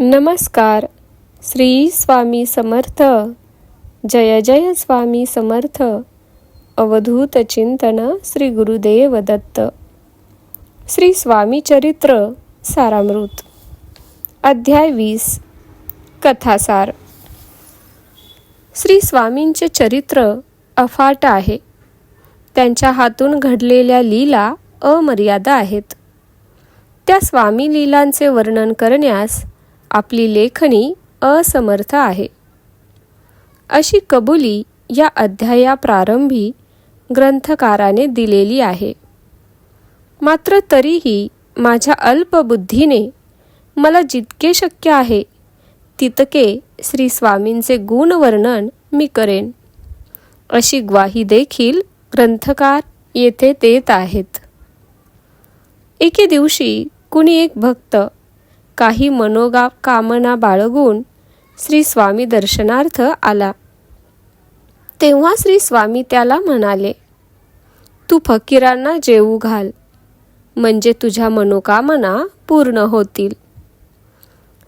नमस्कार. श्री स्वामी समर्थ. जय जय स्वामी समर्थ. अवधूत चिंतन श्री गुरुदेव दत्त. श्री स्वामी चरित्र सारामृत. अध्याय वीस. कथासार. श्री स्वामींचे चरित्र अफाट आहे. त्यांच्या हातून घडलेल्या लीला अमर्यादा आहेत. त्या स्वामी लीलांचे वर्णन करण्यास आपली लेखणी असमर्थ आहे. अशी कबुली या अध्याया प्रारंभी ग्रंथकाराने दिलेली आहे. मात्र तरीही माझ्या अल्पबुद्धीने मला जितके शक्य आहे तितके श्री स्वामींचे गुणवर्णन मी करेन. अशी ग्वाही देखील ग्रंथकार येथे देत आहेत. एके दिवशी कुणी एक भक्त काही मनोगा कामना बाळगून श्री स्वामी दर्शनार्थ आला. तेव्हा श्री स्वामी त्याला म्हणाले तू फकीरांना जेवू घाल. म्हणजे तुझ्या मनोकामना पूर्ण होतील.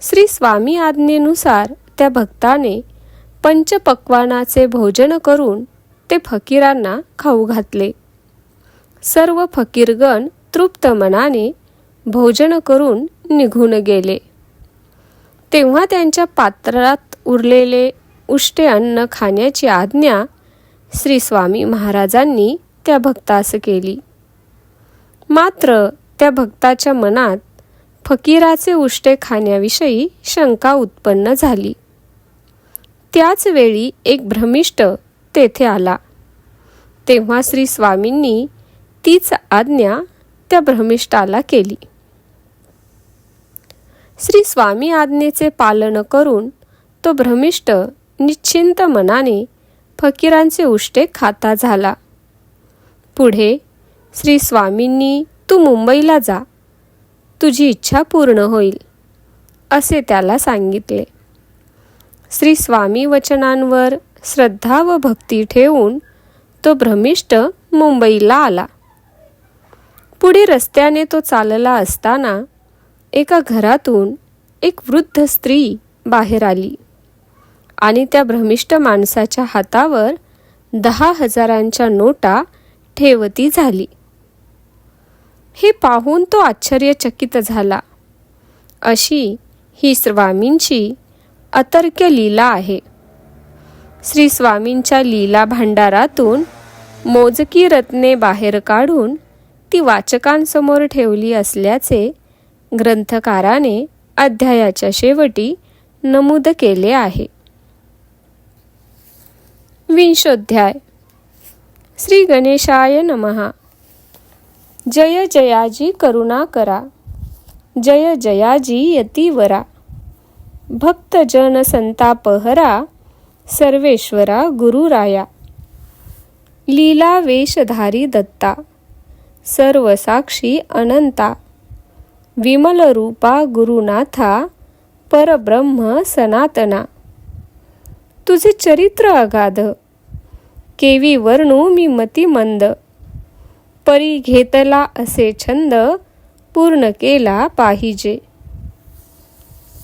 श्री स्वामी आज्ञेनुसार त्या भक्ताने पंचपक्वानाचे भोजन करून ते फकीरांना खाऊ घातले. सर्व फकीरगण तृप्त मनाने भोजन करून निघून गेले. तेव्हा त्यांच्या पात्रात उरलेले उष्टे अन्न खाण्याची आज्ञा श्री स्वामी महाराजांनी त्या भक्तास केली. मात्र त्या भक्ताच्या मनात फकीराचे उष्टे खाण्याविषयी शंका उत्पन्न झाली. त्याच वेळी एक भ्रमिष्ट तेथे आला. तेव्हा श्री स्वामींनी तीच आज्ञा त्या भ्रमिष्टाला केली. श्री स्वामी आज्ञेचे पालन करून तो भ्रमिष्ट निश्चिंत मनाने फकीरांचे उष्टे खाता झाला. पुढे श्री स्वामींनी तू मुंबईला जा. तुझी इच्छा पूर्ण होईल. असे त्याला सांगितले. श्री स्वामी वचनांवर श्रद्धा व भक्ती ठेवून तो भ्रमिष्ट मुंबईला आला. पुढे रस्त्याने तो चालला असताना एका घरातून एक वृद्ध स्त्री बाहेर आली. आणि त्या भ्रमिष्ट माणसाच्या हातावर दहा हजारांच्या नोटा ठेवती झाली. हे पाहून तो आश्चर्यचकित झाला. अशी ही स्वामींची अतर्क्य लीला आहे. श्री स्वामींच्या लीला भांडारातून मोजकी रत्ने बाहेर काढून ती वाचकांसमोर ठेवली असल्याचे ग्रंथकाराने अध्यायाच्या शेवटी नमूद केले आहे. विंशोध्याय. श्री गणेशाय नमहा जय जयाजी करुणा करा. जय जयाजी यतीवरा भक्तजन संतापहरा सर्वेश्वरा गुरुराया. लीला वेशधारी दत्ता. सर्वसाक्षी अनंता. विमल रूपा गुरुनाथा परब्रह्म सनातना। तुझे चरित्र अगाध केवी वर्णू मी मतिमंद। परी घेतला असे छंद पूर्ण केला पाहिजे।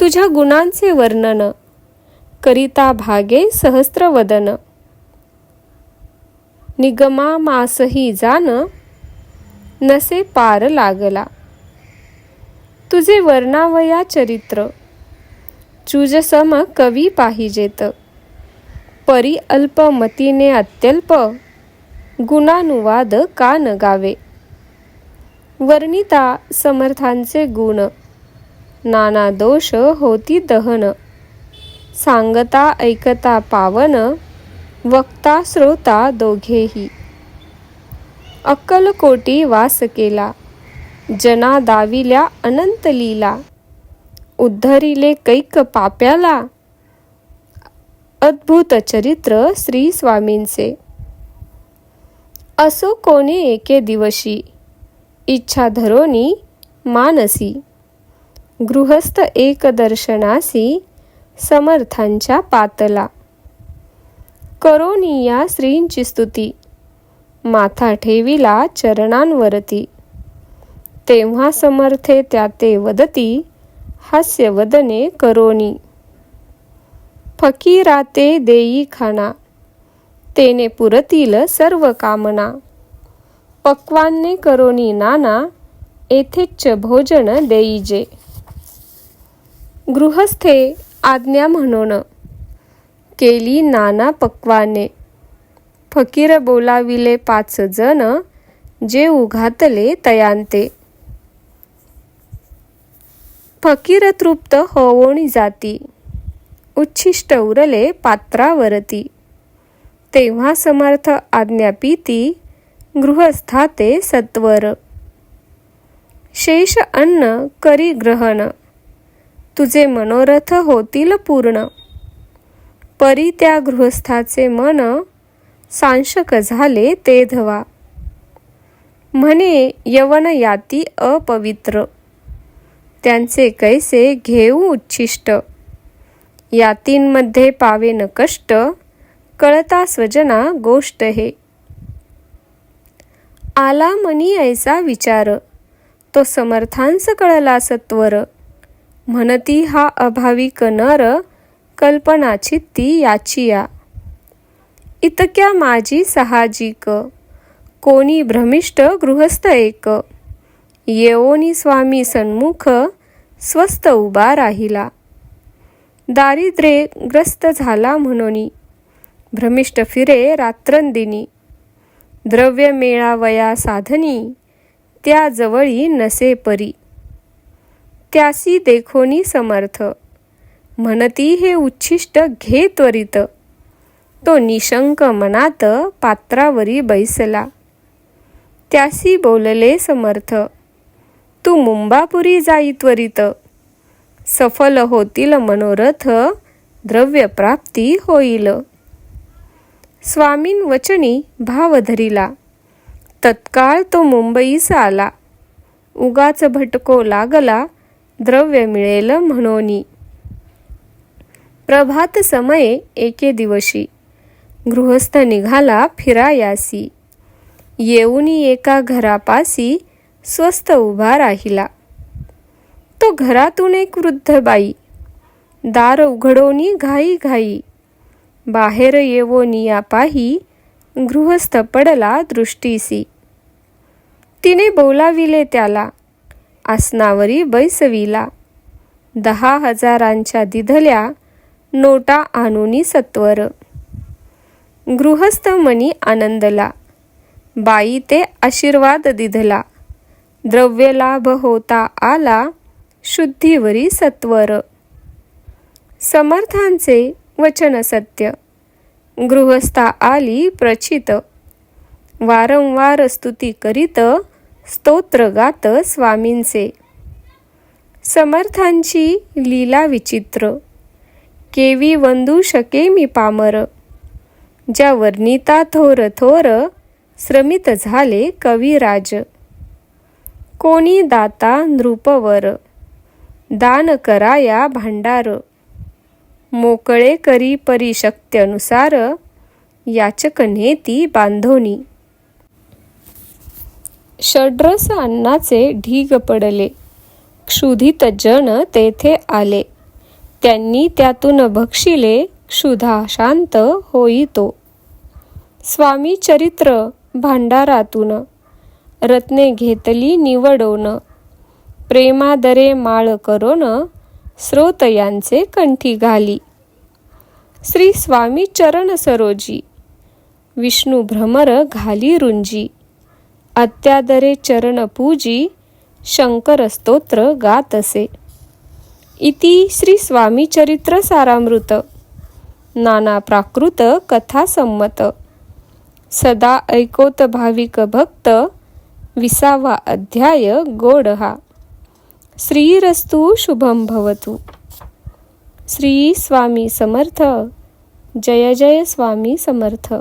तुझ्या गुणांचे वर्णन करिता भागे सहस्त्रवदन निगमा मासही जान नसे पार लागला। तुझे वर्णावया चरित्र. चुजसम कवी पाहिजेत. परी अल्पमतीने अत्यल्प. गुणानुवाद का न गावे वर्णिता समर्थांचे गुण. नाना दोष होती दहन. सांगता ऐकता पावन. वक्ता श्रोता दोघेही. अक्कलकोटी वास केला. जना दाविल्या अनंत लीला. उद्धरिले कैक पाप्याला. अद्भुत चरित्र श्री स्वामींचे. असो कोणी एके दिवशी. इच्छा धरोनी मानसी. गृहस्थ एकदर्शनासी समर्थांच्या पातला. करोनिया श्रींची स्तुती. माथा ठेविला चरणांवरती. तेव्हा समर्थे त्या ते वदती हास्यवदने करोनी. फकीराते देई खाना तेने पुरतील सर्व कामना. पक्वान्ने करोनी नाना येथेच भोजन देईजे. गृहस्थे आज्ञा म्हणून केली नाना पक्वाने फकीर बोलाविले पाच जण जे उघातले तयांते. फकीरतृप्त होवोणी जाती. उच्छिष्ट उरले पात्रावरती. तेव्हा समर्थ आज्ञापीती गृहस्थाते सत्वर. शेष अन्न करी ग्रहण. तुझे मनोरथ होतील पूर्ण. परी त्या गृहस्थाचे मन सांशक झाले ते धवा. म्हणे यवन याती अपवित्र. त्यांचे कैसे घेऊ उच्छिष्ट? यातींमध्ये पावे न कष्ट कळता स्वजना गोष्ट हे. आला मनी ऐसा विचार तो समर्थांस कळला सत्वर म्हणती हा अभाविक नर कल्पनाची ती याचिया. इतक्या माझी साहजिक कोणी भ्रमिष्ट गृहस्थ एक. येओनी स्वामी सन्मुख स्वस्त उभा राहिला. दारिद्र्ये ग्रस्त झाला म्हणून. भ्रमिष्ट फिरे रात्रंदिनी. द्रव्य मेळावया साधनी त्या जवळी नसे परी. त्यासी देखोनी समर्थ. म्हणती हे उच्छिष्ट घे त्वरित. तो निशंक मनात पात्रावरी बैसला. त्यासी बोलले समर्थ तू मुंबापुरी जाई त्वरित. सफल होतील मनोरथ द्रव्य प्राप्ती होईल. स्वामीन वचनी भाव धरिला. तत्काळ तो मुंबईस आला. उगाच भटको लागला द्रव्य मिळेल म्हणोनी. प्रभात समये एके दिवशी. गृहस्थ निघाला फिरायासी. येऊनी एका घरापासी स्वस्त उभा राहिला. तो घरातून एक वृद्ध बाई दार उघडोनी घाई घाई बाहेर येवोनी या पाही गृहस्थ पडला दृष्टीसी. तिने बोलाविले त्याला आसनावरी बैसविला. दहा हजारांच्या दिधल्या नोटा आणूनी सत्वर. गृहस्थ मनी आनंदला बाई ते आशीर्वाद दिधला. द्रव्य लाभ होता आला शुद्धीवरी सत्वर. समर्थांचे वचन सत्य. गृहस्था आली प्रचित. वारंवार स्तुती करीत स्तोत्र गात स्वामींचे. समर्थांची लीला विचित्र. केवी वंदू शके मी पामर. ज्या वर्णिता थोर थोर श्रमित झाले कविराज. कोणी दाता नृपवर? दान कराया भांडार. मोकळे करी परिशक्त्यनुसार याचक नेती बांधोनी. षड्रस अन्नाचे ढीग पडले. क्षुधित जन तेथे आले. त्यांनी त्यातून भक्षिले क्षुधा शांत होई तो स्वामी चरित्र भांडारातून रत्ने घेतली निवडोन. प्रेमादरे माळ करोन स्रोत यांचे कंठी घाली. श्री स्वामी चरण सरोजी विष्णू भ्रमर घाली रुंजी. अत्यादरे चरण पूजी शंकर स्तोत्र गात असे इति श्री स्वामी चरित्र सारामृत. नाना प्राकृत कथा संमत. सदा ऐकोत भाविक भक्त विसावा अध्याय गोड हा. श्रीरस्तु शुभम भवतु. श्री स्वामी समर्थ. जय जय स्वामी समर्थ.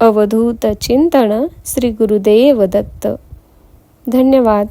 अवधूत चिंतन श्री गुरुदेव दत्त. धन्यवाद.